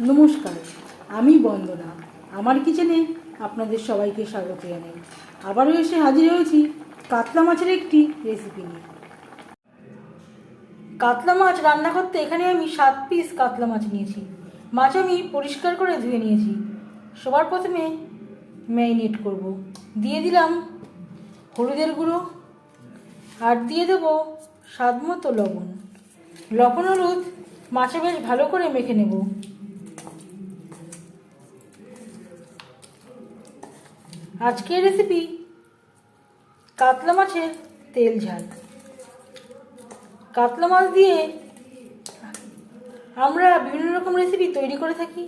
নমস্কার, আমি বন্দনা। আমার কিচেনে আপনাদের সবাইকে স্বাগত জানাই। আবারও এসে হাজির হয়েছি কাতলা মাছের একটি রেসিপি নিয়ে। কাতলা মাছ রান্না করতে এখানে আমি সাত পিস কাতলা মাছ নিয়েছি। মাছ আমি পরিষ্কার করে ধুয়ে নিয়েছি। সবার প্রথমে ম্যারিনেট করব। দিয়ে দিলাম হলুদের গুঁড়ো আর দিয়ে দেবো স্বাদ মতো লবণ। লবণ হলুদ মাছে বেশ ভালো করে মেখে নেব। আজকের রেসিপি কাতলা মাছের তেল ঝাল। কাতলা মাছ দিয়ে আমরা বিভিন্ন রকম রেসিপি তৈরি করে থাকি।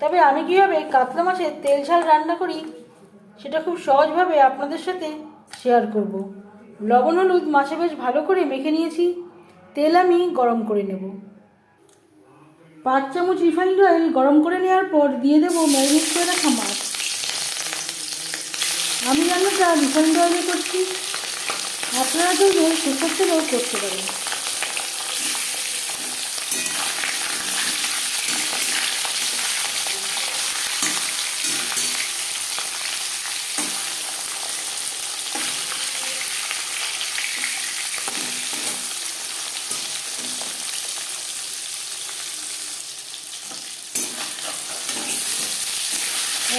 তবে আমি কীভাবে কাতলা মাছের তেল ঝাল রান্না করি, সেটা খুব সহজভাবে আপনাদের সাথে শেয়ার করব। লবণ, হলুদ মাছে বেশ ভালো করে মেখে নিয়েছি। তেল আমি গরম করে নেব। পাঁচ চামচ রিফাইন্ড অয়েল গরম করে নেওয়ার পর দিয়ে দেবো ম্যারিনেট করে রাখা মাছ আমি রান্নাটা রিফাইন্ড অয়েলে করছি আপনারা চাইলে সরষের তেলেও করতে পারেন।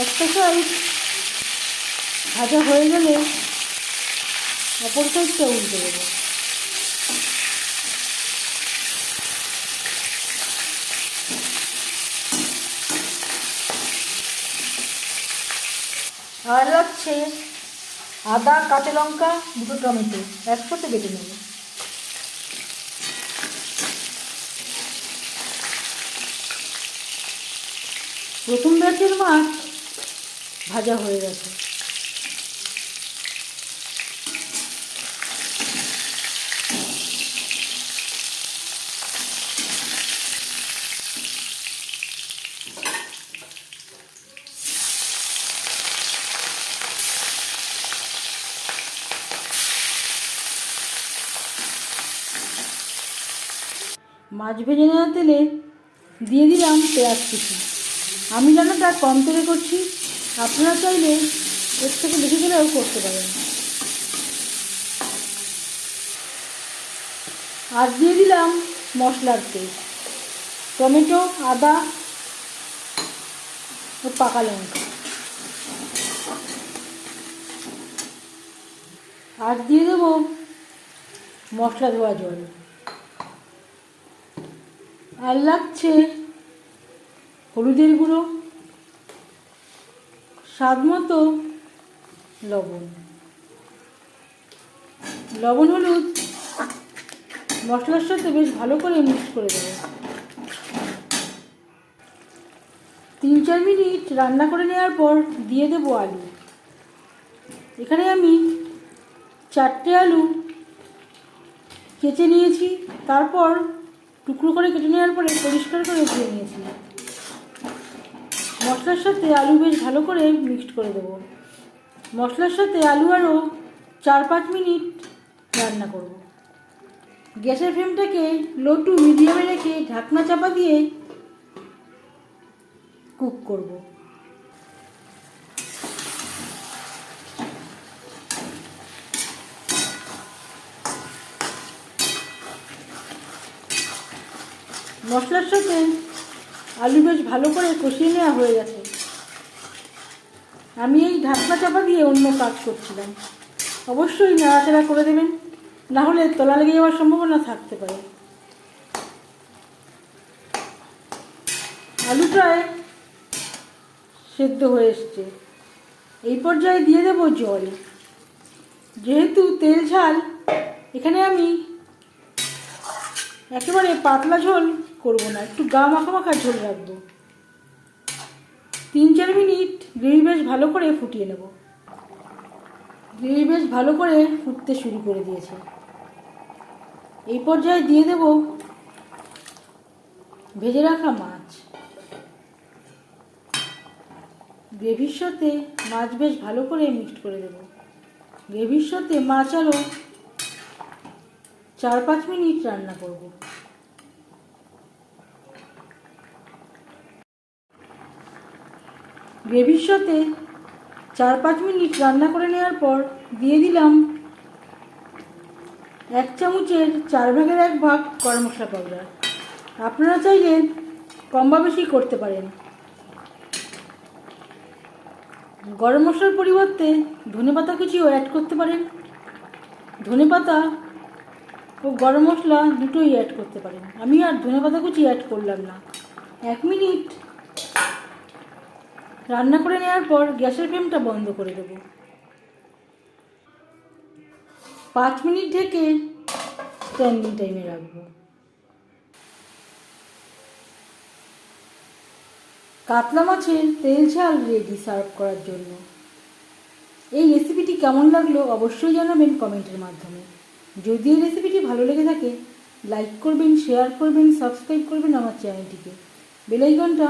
একটা সাইড ভাজা হয়ে গেলে অপর সাইডটা উল্টে দেবো। আর লাগছে আদা, কাঁচা লঙ্কা, দুটো টমেটো একসাথে বেটে নেব। প্রথম ব্যাচের মাছ ভাজা হয়ে গেছে। মাছ ভেজে নেওয়া তেলে দিয়ে দিলাম পেঁয়াজ কুচি। আমি যেন রান্নাটা কম তেলে করছি, আপনারা চাইলে এর থেকে বেশি দিলেও করতে পারেন। আর দিয়ে দিলাম মশলার তেল। টমেটো, আদা ও পাকা লঙ্কা। আর দিয়ে দেবো মশলা ধোয়া জল। আর লাগছে হলুদের গুঁড়ো, স্বাদ মতো লবণ। লবণ হলুদ মশলার সাথে বেশ ভালো করে মিক্স করে দেবো। তিন চার মিনিট রান্না করে নেওয়ার পর দিয়ে দেবো আলু। এখানে আমি চারটে আলু কেচে নিয়েছি, তারপর টুকরো করে কেটে নেওয়ার পরে পরিষ্কার করে ধুয়ে নিয়েছি। মশলার সাথে আলু বেশ ভালো করে মিক্সড করে দেবো। মশলার সাথে আলু আরও চার পাঁচ মিনিট রান্না করব। গ্যাসের ফ্লেমটাকে লো টু মিডিয়ামে রেখে ঢাকনা চাপা দিয়ে কুক করব। মশলার সাথে আলু বেশ ভালো করে কষিয়ে নেওয়া হয়ে গেছে। আমি এই ঢাকনা চাপা দিয়ে অন্য কাজ করছিলাম। অবশ্যই নাড়াচাড়া করে দেবেন, না হলে তলা লেগে যাওয়ার সম্ভাবনা থাকতে পারে। আলু প্রায় সেদ্ধ হয়ে এসছে। এই পর্যায়ে দিয়ে দেবো জল। যেহেতু তেল ঝাল, এখানে আমি একেবারে পাতলা ঝোল করব না, একটু গা মাখা মাখা ঝোল রাখব। তিন চার মিনিট গ্রেভি বেশ ভালো করে ফুটিয়ে নেব। গ্রেভি বেশ ভালো করে ফুটতে শুরু করে দিয়েছে। এই পর্যায়ে দিয়ে দেব ভেজে রাখা মাছ। গ্রেভির সাথে মাছ বেশ ভালো করে মিক্সড করে দেব। গ্রেভির সাথে মাছ আরও চার পাঁচ মিনিট রান্না করব। গ্রেভির সাথে চার পাঁচ মিনিট রান্না করে নেওয়ার পর দিয়ে দিলাম এক চামচের চার ভাগের এক ভাগ গরম মশলা পাউডার আপনারা চাইলে কম বা বেশি করতে পারেন। গরম মশলার পরিবর্তে ধনেপাতা কুচিও অ্যাড করতে পারেন। ধনেপাতা ও গরম মশলা দুটোই অ্যাড করতে পারেন। আমি আর ধনেপাতা কুচি অ্যাড করলাম না। এক মিনিট রান্না করে নেওয়ার পর গ্যাসের ফ্লেমটা বন্ধ করে দেব। পাঁচ মিনিট ঢেকে স্ট্যান্ডিং টাইমে রাখব। কাতলা মাছের তেল ঝাল রেডি সার্ভ করার জন্য। এই রেসিপিটি কেমন লাগল অবশ্যই জানাবেন কমেন্টের মাধ্যমে। যদি এই রেসিপিটি ভালো লেগে থাকে লাইক করবেন শেয়ার করবেন সাবস্ক্রাইব করবেন আমার চ্যানেলটিকে বেলাইকনটা